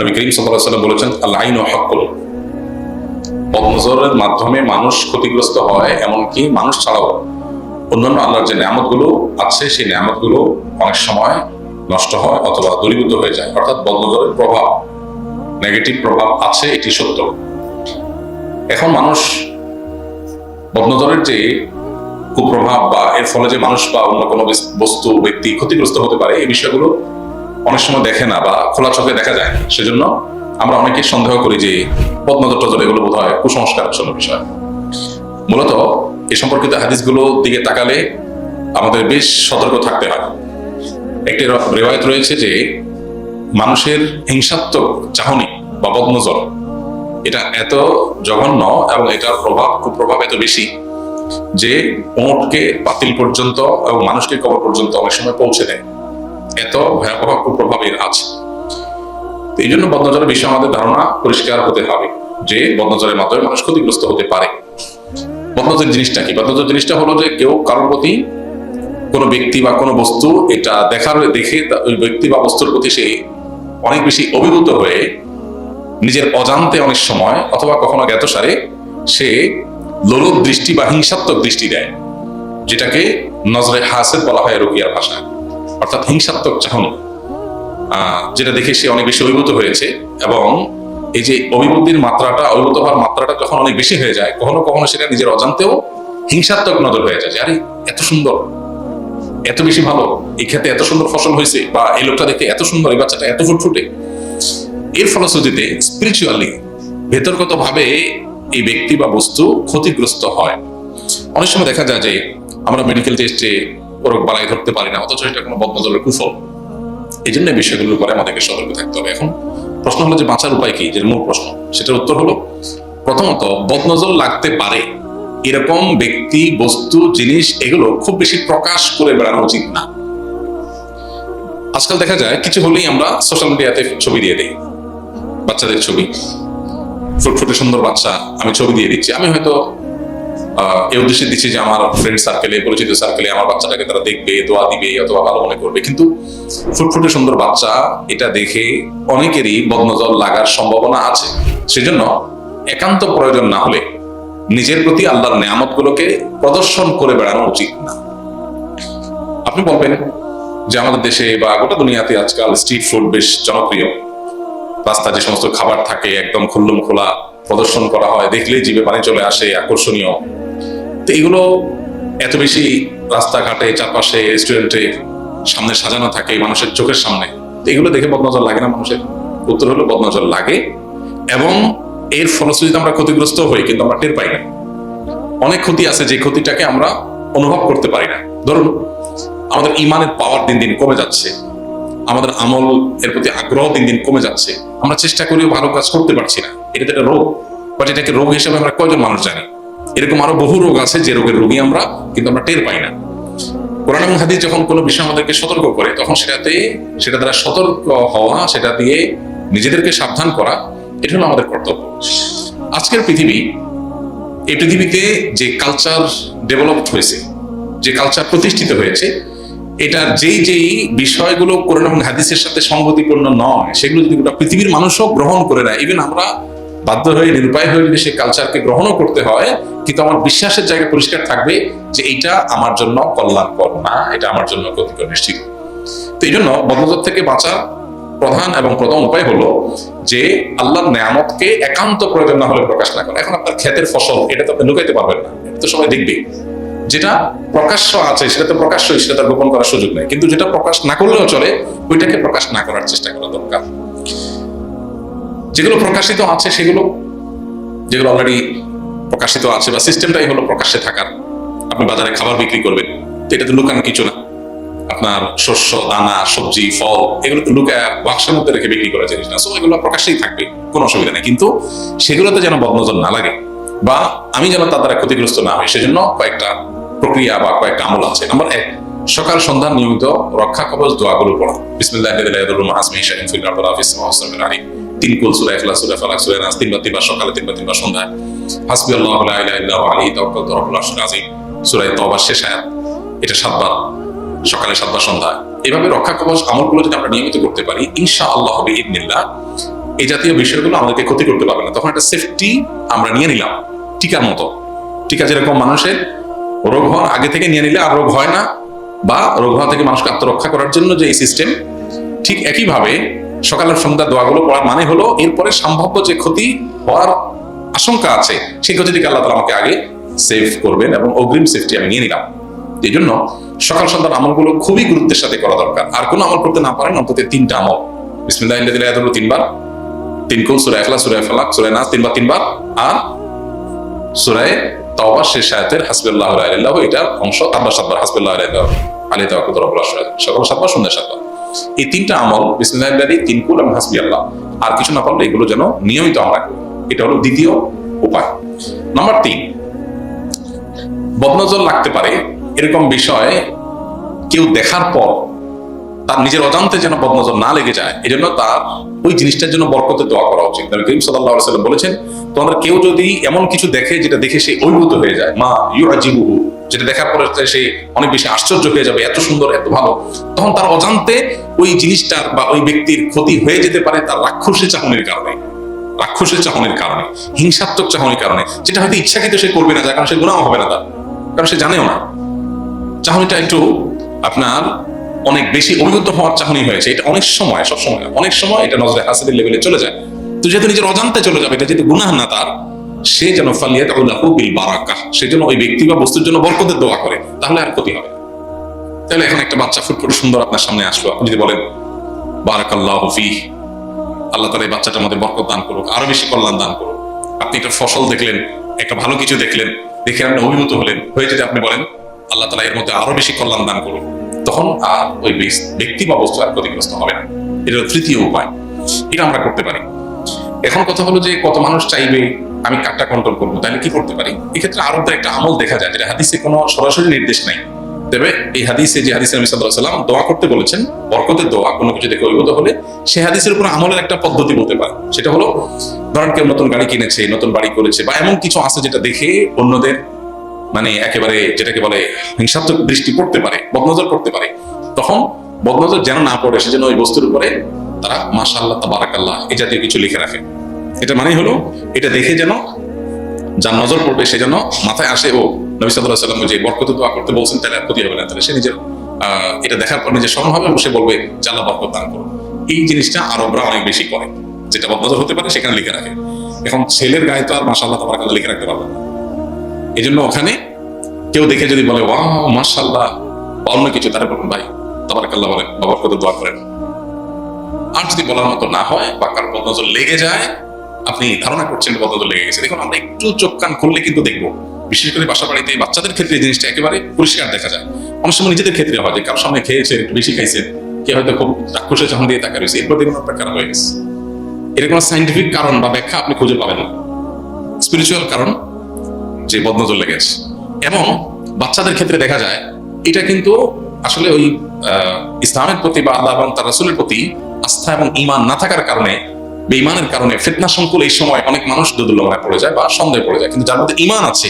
নবী করিম সাল্লাহ সাল্লাম বলেছেন আল্লাহ আইন হকুল বদনজরের মাধ্যমে মানুষ ক্ষতিগ্রস্ত হয়, এমনকি মানুষ ছাড়াও। অন্যান্য আল্লাহর যে নিয়ামতগুলো আছে, সেই নিয়ামতগুলো অনেক সময় নষ্ট হয় অথবা দূরীভূত হয়ে যায়। অর্থাৎ বদনজরের প্রভাব, নেগেটিভ প্রভাব আছে, এটি সত্য। এখন মানুষ বদনজরের যে কুপ্রভাব বা এর ফলে যে মানুষ বা অন্য কোনো বস্তু, ব্যক্তি ক্ষতিগ্রস্ত হতে পারে, এই বিষয়গুলো অনেক সময় দেখে না বা খোলা চোখে দেখা যায় না। সেজন্য আমরা অনেকে সন্দেহ করি যে পদ্মজর টজর এগুলো বোধ হয় কুসংস্কার বিষয়। মূলত এ সম্পর্কিত হাদিসগুলো দিকে তাকালে আমাদের বেশ সতর্ক থাকতে হয়। একটি রেওয়ায়ত রয়েছে যে মানুষের হিংসাত্মক চাহনি বা বদনজর, এটা এত জঘন্য এবং এটার প্রভাব কুপ্রভাব এত বেশি যে ওঁটকে বাতিল পর্যন্ত এবং মানুষকে কবর পর্যন্ত অনেক সময় পৌঁছে দেয়। এত ভয়াবহ কুপ্রভাব এর আছে। এই জন্য বদনজরের বিষয়ে আমাদের ধারণা পরিষ্কার হতে হবে যে বদনজরের মাধ্যমে মানুষ ক্ষতিগ্রস্ত হতে পারে। বদনজর জিনিসটা কি? বদনজর জিনিসটা হলো যে কেউ কারোর প্রতি কোনো ব্যক্তি বা কোনো বস্তু এটা দেখার, দেখে ওই ব্যক্তি বা বস্তুর প্রতি সে অনেক বেশি অভিভূত হয়ে নিজের অজান্তে অনেক সময় অথবা কখনো জ্ঞাতসারে সে লোলুপ দৃষ্টি বা হিংসাত্মক দৃষ্টি দেয়, যেটাকে নজরে হাসের বলা হয় রুকিয়ার ভাষায়। অর্থাৎ হিংসাত্মক চাহনি যেটা দেখে সে অনেক বেশি অভিভূত হয়েছে এবং এই যে অভিভূতির মাত্রাটা, অভিভূত হওয়ার মাত্রাটা যখন অনেক বেশি হয়ে যায়, কখনো কখনো সেটা নিজের অজান্তেও হিংসাত্মক নজর হয়ে যায় আরে, এত সুন্দর, এত বেশি ভালো, এই ক্ষেত্রে এত সুন্দর ফসল হয়েছে বা এই লোকটা দেখতে এত সুন্দর, এই বাচ্চাটা এত ফুটফুটে এর ফলশ্রুতিতে স্পিরিচুয়ালি ভেতরগত ভাবে এই ব্যক্তি বা বস্তু ক্ষতিগ্রস্ত হয়। অনেক সময় দেখা যায় যে আমরা মেডিকেল টেস্টে রোগ বালাই ধরতে পারি না, অথচ এটা কোনো বদনজরের কুফল। এই জন্য বিষয়গুলোর উপরে আমাদেরকে সতর্ক থাকতে হবে। এখন প্রশ্ন হলো যে বাঁচার উপায় কি? যে মূল প্রশ্ন। সেটার উত্তর হলো, প্রথমত বদনজর লাগতে পারে। এরকম ব্যক্তি, বস্তু, জিনিস, এগুলো খুব বেশি প্রকাশ করে বেড়ানো উচিত না। আজকাল দেখা যায়, কিছু হলেই আমরা সোশ্যাল মিডিয়াতে ছবি দিয়ে দিই। বাচ্চাদের ছবি। ফুটফুটে সুন্দর বাচ্চা, আমি ছবি দিয়ে দিচ্ছি। আমি হয়তো এই উদ্দেশ্যে দিচ্ছি যে আমার ফ্রেন্ড সার্কেলে পরিচিত সার্কেলে আমার বাচ্চাটাকে তারা দেখবে, দোয়া দিবে অথবা ভালো মনে করবে। কিন্তু ফুটফুটে সুন্দর বাচ্চা এটা দেখে অনেকেরই বদনজর লাগার সম্ভাবনা আছে। সেজন্য একান্ত প্রয়োজন না হলে নিজের প্রতি আল্লাহর নেয়ামত গুলোকে প্রদর্শন করে বেড়ানো উচিত না। আপনি বলবেন যে আমাদের দেশে বা গোটা দুনিয়াতে আজকাল স্ট্রিট ফুড বেশ জনপ্রিয়। রাস্তা যে সমস্ত খাবার থাকে একদম খুল্লুম খোলা প্রদর্শন করা হয়, দেখলেই জীবে পানি চলে আসে, আকর্ষণীয়। তো এগুলো এত বেশি রাস্তাঘাটে, চারপাশে রেস্টুরেন্টে সামনে সাজানো থাকে মানুষের চোখের সামনে। এগুলো দেখে বদনজর লাগে না মানুষের? উত্তর হলো বদনজর লাগে এবং এর ফলশ্রুতিতে আমরা ক্ষতিগ্রস্ত হই, কিন্তু আমরা টের পাই না। অনেক ক্ষতি আছে যে ক্ষতিটাকে আমরা অনুভব করতে পারি না। ধরুন, আমাদের ইমানের পাওয়ার দিন দিন কমে যাচ্ছে, আমাদের আমল এর প্রতি আগ্রহ দিন দিন কমে যাচ্ছে, আমরা চেষ্টা করেও ভালো কাজ করতে পারছি না। এটা তো একটা রোগ বাট এটাকে রোগ হিসেবে আমরা কয়জন মানুষ জানি? এরকম আরও বহু রোগ আছে যে রোগের রোগী আমরা কিন্তু আমরা টের পাই না। কোরআন এবং হাদিস যখন কোনো বিষয় আমাদেরকে সতর্ক করে, তখন সেটাতে, সেটা দ্বারা সতর্ক হওয়া, সেটা দিয়ে নিজেদেরকে সাবধান করা, এটা হলো আমাদের কর্তব্য। আজকের পৃথিবী, এই পৃথিবীতে যে কালচার ডেভেলপড হয়েছে, যে কালচার প্রতিষ্ঠিত হয়েছে, এটা যেই যেই বিষয়গুলো কোরআন এবং হাদিসের সাথে সংগতিপূর্ণ নয়, সেগুলো যদি গোটা পৃথিবীর মানুষও গ্রহণ করে নেয় ইভেন আমরা বাধ্য হয়ে নিরুপায় হয়ে যদি সেই কালচারকে গ্রহণও করতে হয়, কিন্তু আমার বিশ্বাসের জায়গা পরিষ্কার থাকবে যে এইটা আমার জন্য কল্যাণকর না, এটা আমার জন্য ক্ষতিকর নিশ্চিত। তো এই জন্য বদনজর থেকে বাঁচার প্রধান এবং প্রথম উপায় হলো যে আল্লাহর নেয়ামতকে একান্ত প্রয়োজন না হলে প্রকাশ না করা। এখন আপনার ক্ষেতের ফসল, এটা তো আপনি লুকাইতে পারবেন না তো সবাই দেখবে। যেটা প্রকাশ্য আছে, সেটা তো প্রকাশ্য সেটা তো গোপন করার সুযোগ নেই। কিন্তু যেটা প্রকাশ না করলেও চলে, ওইটাকে প্রকাশ না করার চেষ্টা করা দরকার। যেগুলো প্রকাশিত আছে সেগুলো, যেগুলো অলরেডি প্রকাশিত আছে বা সিস্টেমটাই হলো প্রকাশ্যে থাকার। আপনি বাজারে খাবার বিক্রি করবেন, তো এটা তো লুকানো কিছু না। আপনার শস্য, দানা, সবজি, ফল, এগুলো তো লুকা বাক্সের মধ্যে রেখে বিক্রি করা জিনিস না। সো এগুলো প্রকাশ্যেই থাকবে, কোনো অসুবিধা নেই। কিন্তু সেগুলোতে যেন বদনজর না লাগে বা আমি যেন তার দ্বারা ক্ষতিগ্রস্ত না হই, সেজন্য কয়েকটা প্রক্রিয়া বা কয়েকটা আমল আছে। নাম্বার এক, সকাল সন্ধ্যা নিয়মিত রক্ষা কবচ দোয়াগুলো পড়া। বিসমিল্লাহ আলী। তিন কুল সূরা ইখলাস, সূরা ফালাক, সূরা নাস, তিনবার তিনবার সকালে, তিনবার তিনবার সন্ধ্যায়। হাসবি আল্লাহু লা ইলাহা ইল্লা হুয়া আলাইহি তাওয়াক্কালতু রাব্বুল আরশিল আযীম সূরা তওবার শেষ আয়াত, এটা সাতবার, সকালে সাতবার সন্ধ্যা এভাবে রক্ষা কবচ আমলগুলো যদি আমরা নিয়মিত করতে পারি ইনশা আল্লাহ হবে ইদনিল্লাহ, এই জাতীয় বিষয়গুলো আমাদেরকে ক্ষতি করতে পারবে না। তখন একটা সেফটি আমরা নিয়ে নিলাম, টিকার মতো। টিকা যেরকম মানুষের রোগ হওয়ার আগে থেকে নিয়ে নিলে আর রোগ হয় না, বা রোগ হওয়া থেকে মানুষকে আত্মরক্ষা করার জন্য যে এই সিস্টেম ঠিক একইভাবে সকালের সন্ধ্যা দোয়াগুলো পড়ার মানে হলো, এরপরে সম্ভাব্য যে ক্ষতি হওয়ার আশঙ্কা আছে, সেই ক্ষতি থেকে আল্লাহ তালা আমাকে আগে সেভ করবেন এবং অগ্রিম সেফটি আমি নিয়ে নিলাম। এই জন্য সকাল সন্ধ্যার আমলগুলো খুবই গুরুত্বের সাথে করা দরকার। আর কোনো আমল করতে না পারেন, অন্তত তিনটা আমল। বিসমিল্লাহ এতগুলো তিনবার। তিন কুল সুরায় এখলা সুরায় ফালাক সুরায় নাস, তিনবার তিনবার। আর সুরায় তাওবা শেষ আয়াতের হাসবুল্লাহ আলাইল্লাহ এটার অংশ আব্বা সাতবার হাসবুল্লাহ আলাইল্লাহ আলী তাওয়াক্কুল রব্বুল আশরাত সকাল সাতবার, সন্ধ্যা সাতবার। এই তিনটা আমল বিসমিল্লাহি তিন কুল এবং হাসবি আল্লাহ। আর কিছু না পারলে এগুলো যেন নিয়মিত আমরা করি। এটা হলো দ্বিতীয় উপায়। নাম্বার তিন, বদনজর লাগতে পারে এরকম বিষয়ে কেউ দেখার পর তার নিজের অজান্তে যেন বদনজর না লেগে যায় এই জন্য তার ওই জিনিসটার জন্য বরকতে দোয়া করা উচিত। নবী করিম সাল্লাহ সাল্লাম বলেছেন তোমাদের কেউ যদি এমন কিছু দেখে যেটা দেখে সে অভিভূত হয়ে যায়, মা ইউ আজিবুহু যেটা দেখার পরে সে অনেক বেশি আশ্চর্য হয়ে যাবে, এত সুন্দর, এত ভালো, তখন তার অজান্তে ওই জিনিসটার বা ওই ব্যক্তির ক্ষতি হয়ে যেতে পারে তার রাক্ষসে চাহনির কারণে। রাক্ষসের চাহনির কারণে, হিংসাত্মক চাহনির কারণে, যেটা হয়তো ইচ্ছাকৃত সে করবে না, যার কারণ সে গুণাও হবে না তার, কারণ সে জানেও না। চাহনিটা একটু আপনার অনেক বেশি অভিজ্ঞ হওয়ার চাহনি হয়েছে। এটা অনেক সময়, সব সময়। অনেক সময় এটা নজরে হাসিদের লেভেলে চলে যায়। তো যেহেতু নিজের অজান্তে চলে যাবে, এটা যেহেতু গুনাহ না তার, সে যেন ফালিয়াত উল্লাহু বিল বারাকা সে যেন ওই ব্যক্তি বা বস্তুর জন্য বরকতের দোয়া করে, তাহলে আর ক্ষতি হবে তাহলে এখন একটা বাচ্চা ফুটফুটে সুন্দর আপনার সামনে আসলো। আপনি যদি বলেন, বারাকাল্লাহু ফিহ আল্লাহ তালা এই বাচ্চাটা আমাদের বরকত দান করুক, আরও বেশি কল্যাণ দান করুক। আপনি একটা ফসল দেখলেন, একটা ভালো কিছু দেখলেন, দেখে আপনি অভিভূত হলেন। হয়ে যদি আপনি বলেন, আল্লাহ তালা এর মধ্যে আরও বেশি কল্যাণ দান করুক। তখন আর ওই ব্যক্তি বা বস্তু আর ক্ষতিগ্রস্ত হবে না এটা তৃতীয় উপায়। এটা আমরা করতে পারি। এখন কথা হলো যে কত মানুষ চাইবে, আমি কাঠটা কন্ট্রোল করব, তাহলে কি করতে পারি? এক্ষেত্রে আরবদের একটা আমল দেখা যায়, যেটা হাদিসে কোনো সরাসরি নির্দেশ নাই। তবে এই হাদিসে যে হাদিসে সাল্লাম দোয়া করতে বলেছেন, বরকতের দোয়া, কোনো কিছু দেখে অভিভূত হলে সে হাদিসের উপর আমলের একটা পদ্ধতি বলতে পারে। সেটা হলো, ধরেন কেউ নতুন গাড়ি কিনেছে, নতুন বাড়ি করেছে, বা এমন কিছু আছে যেটা দেখে অন্যদের মানে একেবারে যেটাকে বলে হিংসাত্মক দৃষ্টি পড়তে পারে, বদনজর করতে পারে, তখন বদনজর যেন না পড়ে সেজন্য ওই বস্তুর উপরে তারা মাশাআল্লাহ, তাবারাকাল্লাহ এই জাতীয় কিছু লিখে রাখে। এটা মানে হলো, এটা দেখে যেন যার নজর পড়বে সে যেন মাথায় আসে ও নবী সাল্লাহ সাল্লাম যে বরকত দোয়া করতে বলছেন, তাহলে আর ক্ষতি হবে না। তাহলে সে নিজের এটা দেখার পর নিজের স্মরণ হবে সে বলবে জাল্লা বরকত দান করো এই জিনিসটা আরবরা অনেক বেশি করে, যেটা বদনজর হতে পারে সেখানে লিখে রাখে। এখন ছেলের গায়ে তো আর মাসাল্লাহ তোমার লিখে রাখতে পারবে না। এই জন্য ওখানে কেউ দেখে যদি বলে ওয়া মাসাল্লাহ বা অন্য কিছু, তারা বলুন ভাই তোমার কাল্লা বলেন বা বরকত দোয়া করেন। আর যদি বলার মতো না হয়, বা কারও বদনজর লেগে যায়, আপনি ধারণা করছেন বদনজর লেগে গেছে, দেখুন, আমরা একটু চোখ কান খুললে কিন্তু দেখব। বিশেষ করে বাসা বাড়িতে বাচ্চাদের ক্ষেত্রে এই জিনিসটা একেবারে পরিষ্কার দেখা যায়। অনেক সময় নিজেদের ক্ষেত্রে হয় যে কারোর সামনে খেয়েছে, একটু বেশি খাইছে কে হয়তো খুব চাক্ষুষে যখন দিয়ে তাকা রয়েছে, এরপর দেখুন আপনার খারাপ হয়ে গেছে। এর কোনো সাইন্টিফিক কারণ বা ব্যাখ্যা আপনি খুঁজে পাবেন না। স্পিরিচুয়াল কারণ যে বদনজর লেগে আছে। এবং বাচ্চাদের ক্ষেত্রে দেখা যায়, এটা কিন্তু আসলে ওই ইসলামের প্রতি বা আল্লাহ এবং তার রাসুলের প্রতি আস্থা এবং ইমান না থাকার কারণে, বেঈমানের কারণে ফিতনা সংকুল এই সময় অনেক মানুষ দুদুল্লমায় পড়ে যায় বা সন্দেহে পড়ে যায়। কিন্তু যার মধ্যে ইমান আছে